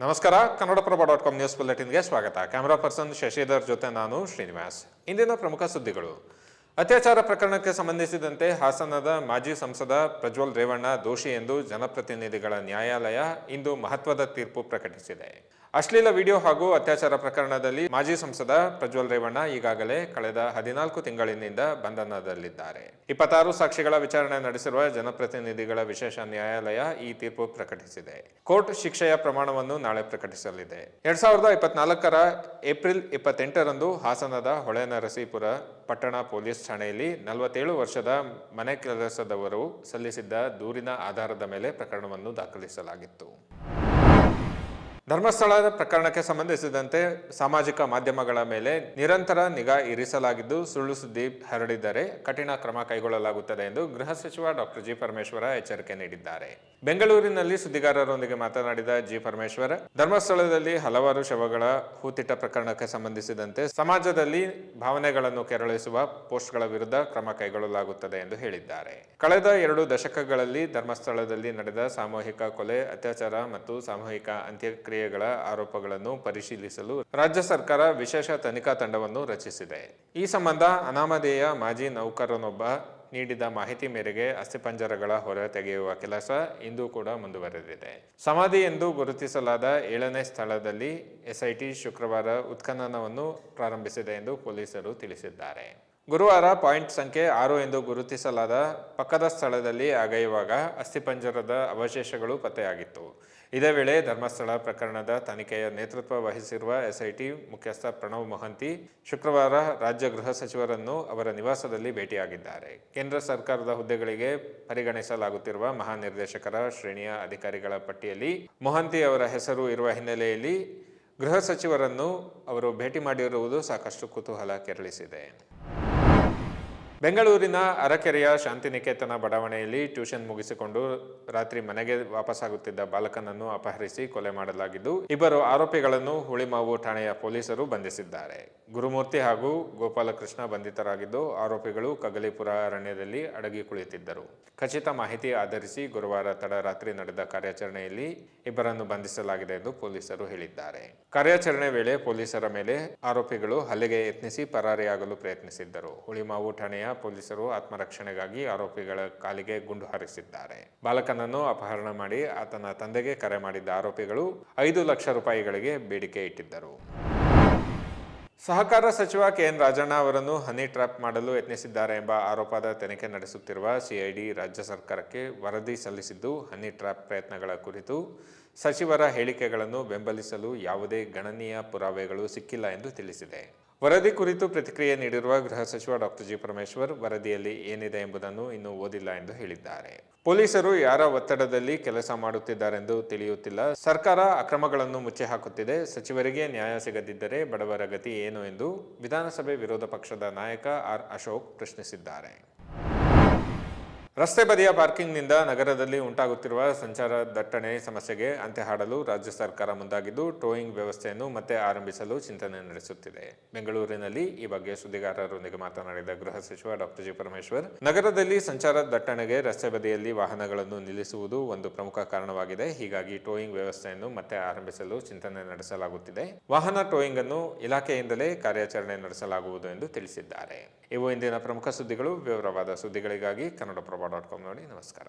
ನಮಸ್ಕಾರ Kannadaprabha dot com news ಬುಲೆಟಿನ್ಗೆ ಸ್ವಾಗತ. ಕ್ಯಾಮರಾ ಪರ್ಸನ್ ಶಶಿಧರ್ ಜೊತೆ ನಾನು ಶ್ರೀನಿವಾಸ್. ಇಂದಿನ ಪ್ರಮುಖ ಸುದ್ದಿಗಳು. ಅತ್ಯಾಚಾರ ಪ್ರಕರಣಕ್ಕೆ ಸಂಬಂಧಿಸಿದಂತೆ ಹಾಸನದ ಮಾಜಿ ಸಂಸದ ಪ್ರಜ್ವಲ್ ರೇವಣ್ಣ ದೋಷಿ ಎಂದು ಜನಪ್ರತಿನಿಧಿಗಳ ನ್ಯಾಯಾಲಯ ಇಂದು ಮಹತ್ವದ ತೀರ್ಪು ಪ್ರಕಟಿಸಿದೆ. ಅಶ್ಲೀಲ ವಿಡಿಯೋ ಹಾಗೂ ಅತ್ಯಾಚಾರ ಪ್ರಕರಣದಲ್ಲಿ ಮಾಜಿ ಸಂಸದ ಪ್ರಜ್ವಲ್ ರೇವಣ್ಣ ಈಗಾಗಲೇ ಕಳೆದ ಹದಿನಾಲ್ಕು ತಿಂಗಳಿನಿಂದ ಬಂಧನದಲ್ಲಿದ್ದಾರೆ. ಇಪ್ಪತ್ತಾರು ಸಾಕ್ಷಿಗಳ ವಿಚಾರಣೆ ನಡೆಸಿರುವ ಜನಪ್ರತಿನಿಧಿಗಳ ವಿಶೇಷ ನ್ಯಾಯಾಲಯ ಈ ತೀರ್ಪು ಪ್ರಕಟಿಸಿದೆ. ಕೋರ್ಟ್ ಶಿಕ್ಷೆಯ ಪ್ರಮಾಣವನ್ನು ನಾಳೆ ಪ್ರಕಟಿಸಲಿದೆ. ಎರಡ್ ಸಾವಿರದ ಇಪ್ಪತ್ನಾಲ್ಕರ ಏಪ್ರಿಲ್ ಇಪ್ಪತ್ತೆಂಟರಂದು ಹಾಸನದ ಹೊಳೆನರಸೀಪುರ ಪಟ್ಟಣ ಪೊಲೀಸ್ ಠಾಣೆಯಲ್ಲಿ ನಲವತ್ತೇಳು ವರ್ಷದ ಮನೆ ಕೆಲಸದವರು ಸಲ್ಲಿಸಿದ್ದ ದೂರಿನ ಆಧಾರದ ಮೇಲೆ ಪ್ರಕರಣವನ್ನು ದಾಖಲಿಸಲಾಗಿತ್ತು. ಧರ್ಮಸ್ಥಳದ ಪ್ರಕರಣಕ್ಕೆ ಸಂಬಂಧಿಸಿದಂತೆ ಸಾಮಾಜಿಕ ಮಾಧ್ಯಮಗಳ ಮೇಲೆ ನಿರಂತರ ನಿಗಾ ಇರಿಸಲಾಗಿದ್ದು ಸುಳ್ಳು ಸುದ್ದಿ ಹರಡಿದರೆ ಕಠಿಣ ಕ್ರಮ ಕೈಗೊಳ್ಳಲಾಗುತ್ತದೆ ಎಂದು ಗೃಹ ಸಚಿವ ಡಾಕ್ಟರ್ ಜಿ ಪರಮೇಶ್ವರ ಎಚ್ಚರಿಕೆ ನೀಡಿದ್ದಾರೆ. ಬೆಂಗಳೂರಿನಲ್ಲಿ ಸುದ್ದಿಗಾರರೊಂದಿಗೆ ಮಾತನಾಡಿದ ಜಿ ಪರಮೇಶ್ವರ್, ಧರ್ಮಸ್ಥಳದಲ್ಲಿ ಹಲವಾರು ಶವಗಳ ಹೂತಿಟ್ಟ ಪ್ರಕರಣಕ್ಕೆ ಸಂಬಂಧಿಸಿದಂತೆ ಸಮಾಜದಲ್ಲಿ ಭಾವನೆಗಳನ್ನು ಕೆರಳಿಸುವ ಪೋಸ್ಟ್ಗಳ ವಿರುದ್ಧ ಕ್ರಮ ಕೈಗೊಳ್ಳಲಾಗುತ್ತದೆ ಎಂದು ಹೇಳಿದ್ದಾರೆ. ಕಳೆದ ಎರಡು ದಶಕಗಳಲ್ಲಿ ಧರ್ಮಸ್ಥಳದಲ್ಲಿ ನಡೆದ ಸಾಮೂಹಿಕ ಕೊಲೆ, ಅತ್ಯಾಚಾರ ಮತ್ತು ಸಾಮೂಹಿಕ ಅಂತ್ಯಕ್ರಿಯೆಗಳ ಆರೋಪಗಳನ್ನು ಪರಿಶೀಲಿಸಲು ರಾಜ್ಯ ಸರ್ಕಾರ ವಿಶೇಷ ತನಿಖಾ ತಂಡವನ್ನು ರಚಿಸಿದೆ. ಈ ಸಂಬಂಧ ಅನಾಮಧೇಯ ಮಾಜಿ ನೌಕರನೊಬ್ಬ ನೀಡಿದ ಮಾಹಿತಿ ಮೇರೆಗೆ ಅಸ್ಥಿಪಂಜರಗಳ ಹೊರ ತೆಗೆಯುವ ಕೆಲಸ ಇಂದು ಕೂಡ ಮುಂದುವರೆದಿದೆ. ಸಮಾಧಿ ಎಂದು ಗುರುತಿಸಲಾದ ಏಳನೇ ಸ್ಥಳದಲ್ಲಿ ಎಸ್ಐಟಿ ಶುಕ್ರವಾರ ಉತ್ಖನನವನ್ನು ಪ್ರಾರಂಭಿಸಿದೆ ಎಂದು ಪೊಲೀಸರು ತಿಳಿಸಿದ್ದಾರೆ. ಗುರುವಾರ ಪಾಯಿಂಟ್ ಸಂಖ್ಯೆ ಆರು ಎಂದು ಗುರುತಿಸಲಾದ ಪಕ್ಕದ ಸ್ಥಳದಲ್ಲಿ ಅಗೆಯುವಾಗ ಅಸ್ಥಿಪಂಜರದ ಅವಶೇಷಗಳು ಪತ್ತೆಯಾಗಿತ್ತು. ಇದೇ ವೇಳೆ ಧರ್ಮಸ್ಥಳ ಪ್ರಕರಣದ ತನಿಖೆಯ ನೇತೃತ್ವ ವಹಿಸಿರುವ ಎಸ್ಐಟಿ ಮುಖ್ಯಸ್ಥ ಪ್ರಣವ್ ಮೊಹಂತಿ ಶುಕ್ರವಾರ ರಾಜ್ಯ ಗೃಹ ಸಚಿವರನ್ನು ಅವರ ನಿವಾಸದಲ್ಲಿ ಭೇಟಿಯಾಗಿದ್ದಾರೆ. ಕೇಂದ್ರ ಸರ್ಕಾರದ ಹುದ್ದೆಗಳಿಗೆ ಪರಿಗಣಿಸಲಾಗುತ್ತಿರುವ ಮಹಾನಿರ್ದೇಶಕರ ಶ್ರೇಣಿಯ ಅಧಿಕಾರಿಗಳ ಪಟ್ಟಿಯಲ್ಲಿ ಮೊಹಂತಿ ಅವರ ಹೆಸರು ಇರುವ ಹಿನ್ನೆಲೆಯಲ್ಲಿ ಗೃಹ ಸಚಿವರನ್ನು ಅವರು ಭೇಟಿ ಮಾಡಿರುವುದು ಸಾಕಷ್ಟು ಕುತೂಹಲ ಕೆರಳಿಸಿದೆ. ಬೆಂಗಳೂರಿನ ಅರಕೆರೆಯ ಶಾಂತಿನಿಕೇತನ ಬಡಾವಣೆಯಲ್ಲಿ ಟ್ಯೂಷನ್ ಮುಗಿಸಿಕೊಂಡು ರಾತ್ರಿ ಮನೆಗೆ ವಾಪಸ್ಸಾಗುತ್ತಿದ್ದ ಬಾಲಕನನ್ನು ಅಪಹರಿಸಿ ಕೊಲೆ ಮಾಡಲಾಗಿದ್ದು, ಇಬ್ಬರು ಆರೋಪಿಗಳನ್ನು ಹುಳಿಮಾವು ಠಾಣೆಯ ಪೊಲೀಸರು ಬಂಧಿಸಿದ್ದಾರೆ. ಗುರುಮೂರ್ತಿ ಹಾಗೂ ಗೋಪಾಲಕೃಷ್ಣ ಬಂಧಿತರಾಗಿದ್ದು, ಆರೋಪಿಗಳು ಕಗಲಿಪುರ ಅರಣ್ಯದಲ್ಲಿ ಅಡಗಿ ಕುಳಿತಿದ್ದರು. ಖಚಿತ ಮಾಹಿತಿ ಆಧರಿಸಿ ಗುರುವಾರ ತಡರಾತ್ರಿ ನಡೆದ ಕಾರ್ಯಾಚರಣೆಯಲ್ಲಿ ಇಬ್ಬರನ್ನು ಬಂಧಿಸಲಾಗಿದೆ ಎಂದು ಪೊಲೀಸರು ಹೇಳಿದ್ದಾರೆ. ಕಾರ್ಯಾಚರಣೆ ವೇಳೆ ಪೊಲೀಸರ ಮೇಲೆ ಆರೋಪಿಗಳು ಹಲ್ಲೆಗೆ ಯತ್ನಿಸಿ ಪರಾರಿಯಾಗಲು ಪ್ರಯತ್ನಿಸಿದ್ದರು. ಹುಳಿಮಾವು ಠಾಣೆಯ ಪೊಲೀಸರು ಆತ್ಮರಕ್ಷಣೆಗಾಗಿ ಆರೋಪಿಗಳ ಕಾಲಿಗೆ ಗುಂಡು ಹಾರಿಸಿದ್ದಾರೆ. ಬಾಲಕನನ್ನು ಅಪಹರಣ ಮಾಡಿ ಆತನ ತಂದೆಗೆ ಕರೆ ಮಾಡಿದ್ದ ಆರೋಪಿಗಳು ಐದು ಲಕ್ಷ ರೂಪಾಯಿಗಳಿಗೆ ಬೇಡಿಕೆ ಇಟ್ಟಿದ್ದರು. ಸಹಕಾರ ಸಚಿವ ಕೆಎನ್ ರಾಜಣ್ಣ ಅವರನ್ನು ಹನಿ ಟ್ರ್ಯಾಪ್ ಮಾಡಲು ಯತ್ನಿಸಿದ್ದಾರೆ ಎಂಬ ಆರೋಪದ ತನಿಖೆ ನಡೆಸುತ್ತಿರುವ ಸಿಐಡಿ ರಾಜ್ಯ ಸರ್ಕಾರಕ್ಕೆ ವರದಿ ಸಲ್ಲಿಸಿದ್ದು, ಹನಿ ಟ್ರ್ಯಾಪ್ ಪ್ರಯತ್ನಗಳ ಕುರಿತು ಸಚಿವರ ಹೇಳಿಕೆಗಳನ್ನು ಬೆಂಬಲಿಸಲು ಯಾವುದೇ ಗಣನೀಯ ಪುರಾವೆಗಳು ಸಿಕ್ಕಿಲ್ಲ ಎಂದು ತಿಳಿಸಿದೆ. ವರದಿ ಕುರಿತು ಪ್ರತಿಕ್ರಿಯೆ ನೀಡಿರುವ ಗೃಹ ಸಚಿವ ಡಾಕ್ಟರ್ ಜಿ ಪರಮೇಶ್ವರ್ ವರದಿಯಲ್ಲಿ ಏನಿದೆ ಎಂಬುದನ್ನು ಇನ್ನೂ ಓದಿಲ್ಲ ಎಂದು ಹೇಳಿದ್ದಾರೆ. ಪೊಲೀಸರು ಯಾರ ಒತ್ತಡದಲ್ಲಿ ಕೆಲಸ ಮಾಡುತ್ತಿದ್ದಾರೆಂದು ತಿಳಿಯುತ್ತಿಲ್ಲ. ಸರ್ಕಾರ ಅಕ್ರಮಗಳನ್ನು ಮುಚ್ಚಿ ಹಾಕುತ್ತಿದೆ. ಸಚಿವರಿಗೆ ನ್ಯಾಯ ಸಿಗದಿದ್ದರೆ ಬಡವರ ಗತಿ ಏನು ಎಂದು ವಿಧಾನಸಭೆ ವಿರೋಧ ಪಕ್ಷದ ನಾಯಕ ಆರ್ ಅಶೋಕ್ ಪ್ರಶ್ನಿಸಿದ್ದಾರೆ. ರಸ್ತೆ ಬದಿಯ ಪಾರ್ಕಿಂಗ್ನಿಂದ ನಗರದಲ್ಲಿ ಉಂಟಾಗುತ್ತಿರುವ ಸಂಚಾರ ದಟ್ಟಣೆ ಸಮಸ್ಯೆಗೆ ಅಂತ್ಯ ಹಾಡಲು ರಾಜ್ಯ ಸರ್ಕಾರ ಮುಂದಾಗಿದ್ದು, ಟೋಯಿಂಗ್ ವ್ಯವಸ್ಥೆಯನ್ನು ಮತ್ತೆ ಆರಂಭಿಸಲು ಚಿಂತನೆ ನಡೆಸುತ್ತಿದೆ. ಬೆಂಗಳೂರಿನಲ್ಲಿ ಈ ಬಗ್ಗೆ ಸುದ್ದಿಗಾರರೊಂದಿಗೆ ಮಾತನಾಡಿದ ಗೃಹ ಸಚಿವ ಡಾಕ್ಟರ್ ಜಿ. ಪರಮೇಶ್ವರ್, ನಗರದಲ್ಲಿ ಸಂಚಾರ ದಟ್ಟಣೆಗೆ ರಸ್ತೆ ಬದಿಯಲ್ಲಿ ವಾಹನಗಳನ್ನು ನಿಲ್ಲಿಸುವುದು ಒಂದು ಪ್ರಮುಖ ಕಾರಣವಾಗಿದೆ. ಹೀಗಾಗಿ ಟೋಯಿಂಗ್ ವ್ಯವಸ್ಥೆಯನ್ನು ಮತ್ತೆ ಆರಂಭಿಸಲು ಚಿಂತನೆ ನಡೆಸಲಾಗುತ್ತಿದೆ. ವಾಹನ ಟೋಯಿಂಗ್ ಅನ್ನು ಇಲಾಖೆಯಿಂದಲೇ ಕಾರ್ಯಾಚರಣೆ ನಡೆಸಲಾಗುವುದು ಎಂದು ತಿಳಿಸಿದ್ದಾರೆ. ಇವು ಇಂದಿನ ಪ್ರಮುಖ ಸುದ್ದಿಗಳು. ವಿವರವಾದ ಸುದ್ದಿಗಳಿಗಾಗಿ ಕನ್ನಡಪ್ರಭ ಡಾಟ್ ಕಾಮ್ ನೋಡಿ ನಮಸ್ಕಾರ.